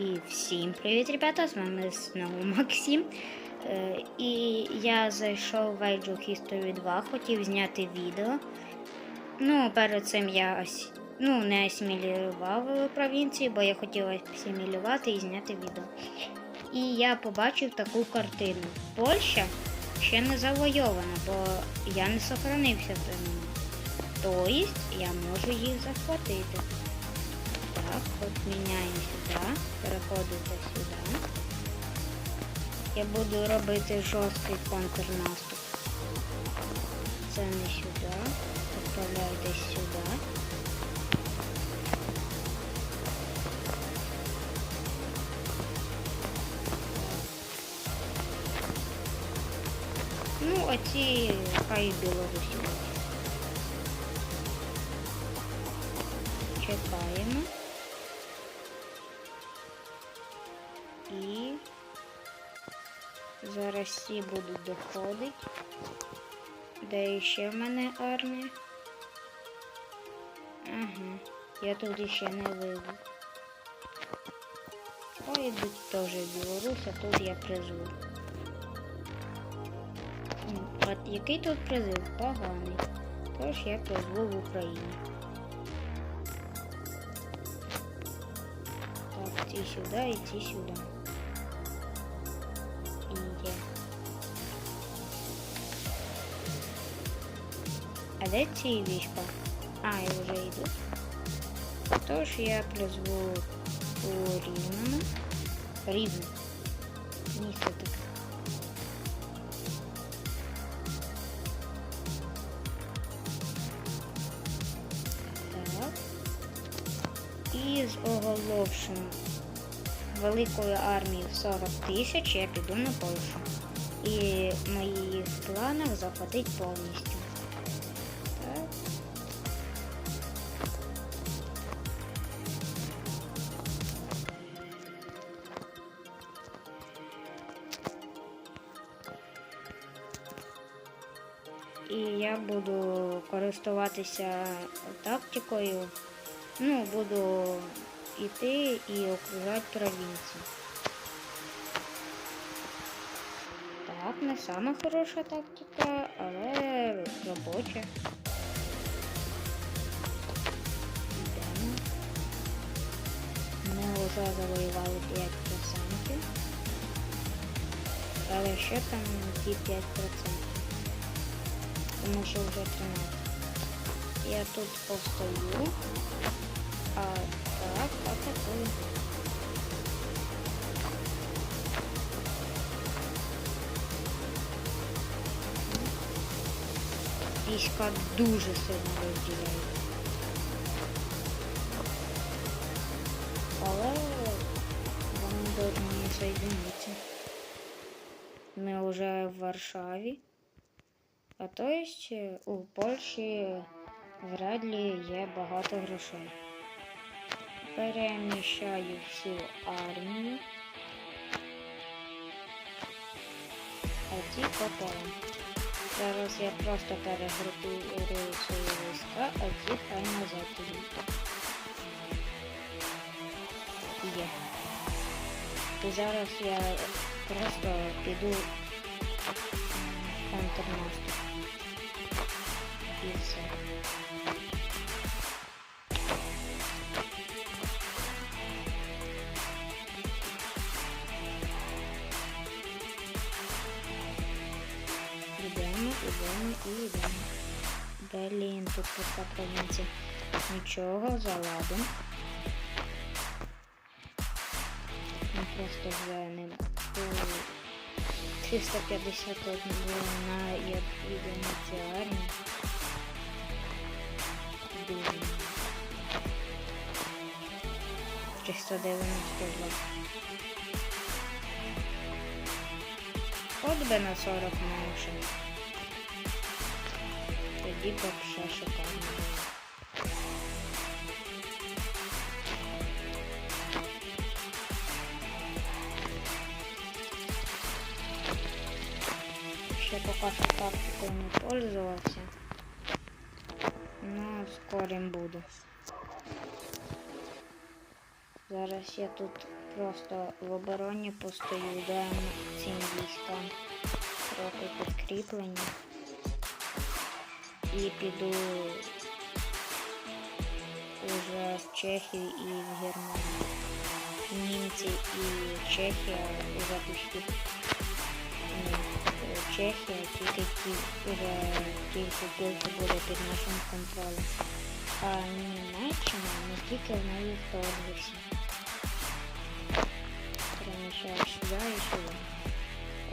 І всім привіт, ребята! З вами знову Максим. І я зайшов в Age of History 2, хотів зняти відео. Ну, перед цим я ну, не асимілював провінції, бо я хотів асимілювати і зняти відео. І я побачив таку картину. Польща ще не завойована, бо я не сохранився в тому. Тобто я можу їх захватити. Так, от міняємо сюди, переходите сюди. Я буду робити жорсткий контрнаступ. Це не сюди. Відправляйтесь сюди. Ну, а ці хай Білорусі. Чекаємо. І зараз всі будуть доходити. Де ще в мене армія? Ага, я тут ще не вивів. Ой, йдуть теж Білорусь, а тут я призов. М, От який тут призив? Поганий. Тож я призву в Україні. Так, ці сюди і ці сюди. А де ці війська? А, я вже йду. Тож я призву у Рівному. Рівне. Місто таке. Так. І з оголошенням великою армією в 40 тисяч я піду на Польщу. І в моїх планах захватить повністю. І я буду користуватися тактикою. Ну, буду йти і окружати провінцію. Так, не сама хороша тактика, але робоча. Ми вже завоювали 5%. Але ще там ті 5%. Тому що вже 13. Я тут постою. А так, атакую. Війська дуже сильно розділяють. Але вони повинні соєдинитися. Ми вже в Варшаві. А то есть у Польщі вряд ли є багато грошей. Переміщаю всю армію. А ті попали. Зараз я просто перегрупую свої війська, а ті хай назад. Є. Зараз я просто піду 14. І все. Йдемо, йдемо і йдемо. Блін, тут пуста провінція. Нічого, заладимо. Ми просто вже не... 350 було на як ідеальні. Дуже. 392. От би на 40 менше. Тоді б ще шикарно було. Ще поки що тактикою не пользувався. Ну, скорим буду. Зараз я тут просто в обороні постою, дам цим військам трохи підкріплення. І піду уже в Чехію і в Германію. Німці і Чехія уже пішли. Ні, е, Чехія тільки ті, уже тільки тільки буде під нашим контролем. А Німеччина не тільки в неї вторгнувся. Переміщаєш сюди і сюди.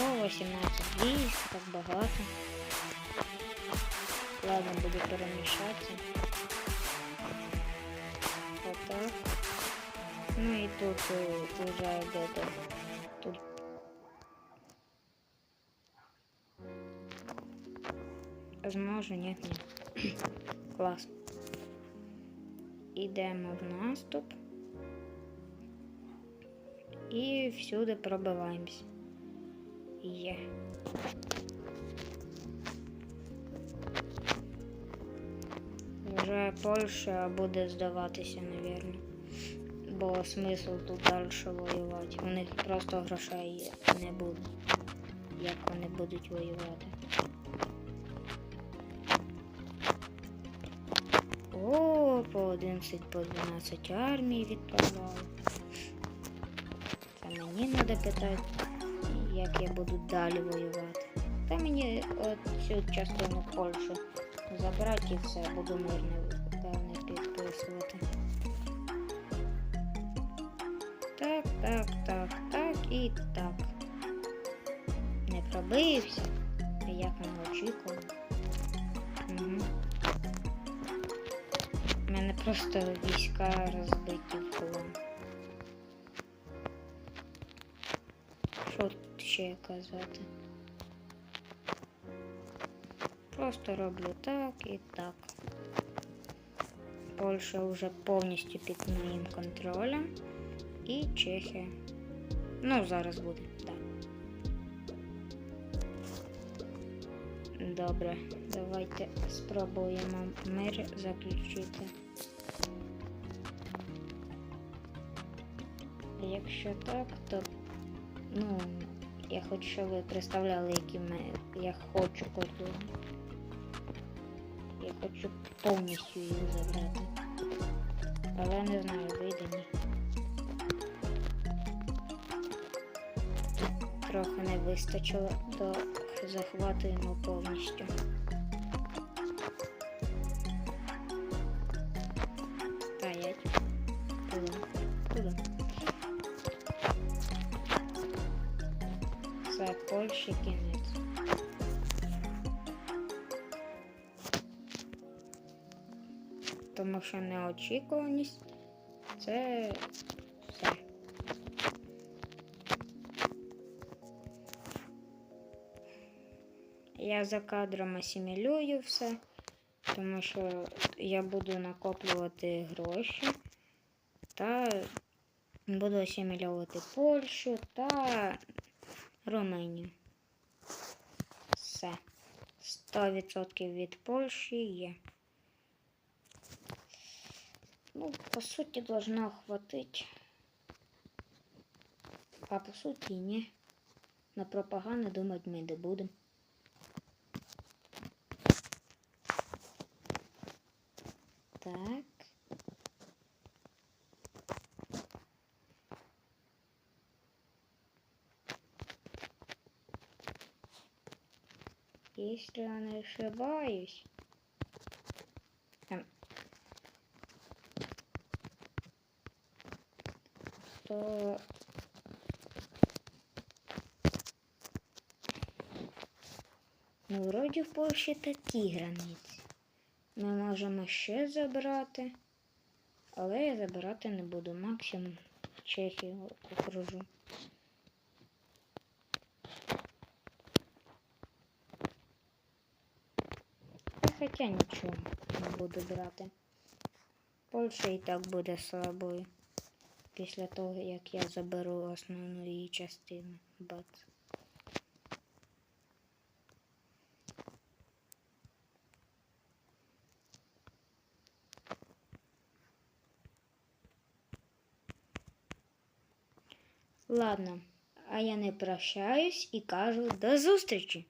О, 18 військ, так багато. Ладно, буду переміщатися. Отак. Ну і тут е, уже де-то. Тут. Зможу, ні, ні. Клас. Ідемо в наступ. І всюди пробиваємось. Є. Вже Польща буде здаватися, напевно. Бо смисл тут далі воювати. У них просто грошей не буде. Як вони будуть воювати. По 11, по 12 армій відправляли. Це мені треба питати, як я буду далі воювати. Та мені цю частину Польщі забрати і все, буду мирне певне підписувати. Так, так, так, так і так. Не пробився, як ми очікували. Угу. Просто війська розбиті в колон. Що тут ще казати? Просто роблю так і так. Польща вже повністю під моїм контролем. І Чехія. Ну, зараз буде, так. Добре, давайте спробуємо мир заключити. Якщо так, то ну, я хочу, щоб ви представляли, які ми, я хочу кордон. Я хочу повністю їх забрати. Але не знаю, вийде ні. Трохи не вистачило, то захватуємо повністю. Польщі кінець. Тому що неочікуваність це все. Я за кадром асимілюю все, тому що я буду накоплювати гроші та буду асимілювати Польщу та Румунію. Все. 100% від Польщі є. Ну, по суті, должно хватить. А по суті, ні. На пропаганду думати ми не будемо. Так. Если я не ошибаюсь, то ну, вроді в Польщі такі границі. Ми можемо ще забрати, але я забирати не буду. Максимум Чехію окружу. Хоча нічого не буду брати. Польща і так буде слабою. Після того, як я заберу основну її частину. Бац. Ладно, а я не прощаюсь і кажу до зустрічі.